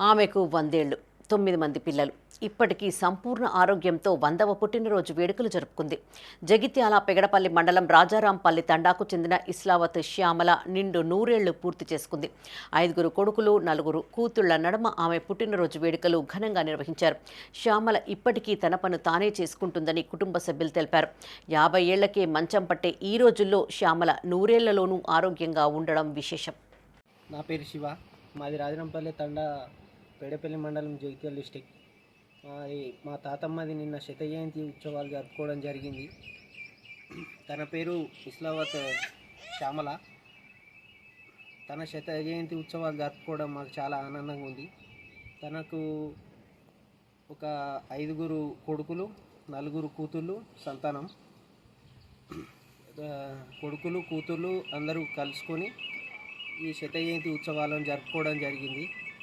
ఆమెకు వందేళ్ళు తొమ్మిది మంది పిల్లలు. ఇప్పటికీ సంపూర్ణ ఆరోగ్యంతో వందవ పుట్టినరోజు వేడుకలు జరుపుకుంది. జగిత్యాల పెగడపల్లి మండలం రాజారాంపల్లి తండాకు చెందిన ఇస్లావత్ శ్యామల నిండు నూరేళ్ళు పూర్తి చేసుకుంది. ఐదుగురు కొడుకులు నలుగురు కూతుళ్ళ నడమ ఆమె పుట్టినరోజు వేడుకలు ఘనంగా నిర్వహించారు. శ్యామల ఇప్పటికీ తన పను తానే చేసుకుంటుందని కుటుంబ సభ్యులు తెలిపారు. యాభై ఏళ్ళకే మంచం పట్టే ఈ రోజుల్లో శ్యామల నూరేళ్ళలోనూ ఆరోగ్యంగా ఉండడం విశేషం. నా పేరు శివ. మాది రాజరంపల్లి తండా పేడపల్లి మండలం జగిత్యాల డిస్టిక్. మా తాతమ్మది నిన్న శత జయంతి ఉత్సవాలు జరుపుకోవడం జరిగింది. తన పేరు ఇస్లావత్ శ్యామల. తన శత జయంతి ఉత్సవాలు జరుపుకోవడం మాకు చాలా ఆనందంగా ఉంది. తనకు ఒక ఐదుగురు కొడుకులు నలుగురు కూతుళ్ళు సంతానం. కొడుకులు కూతుళ్ళు అందరూ కలుసుకొని ఈ శత జయంతి ఉత్సవాలను జరుపుకోవడం జరిగింది.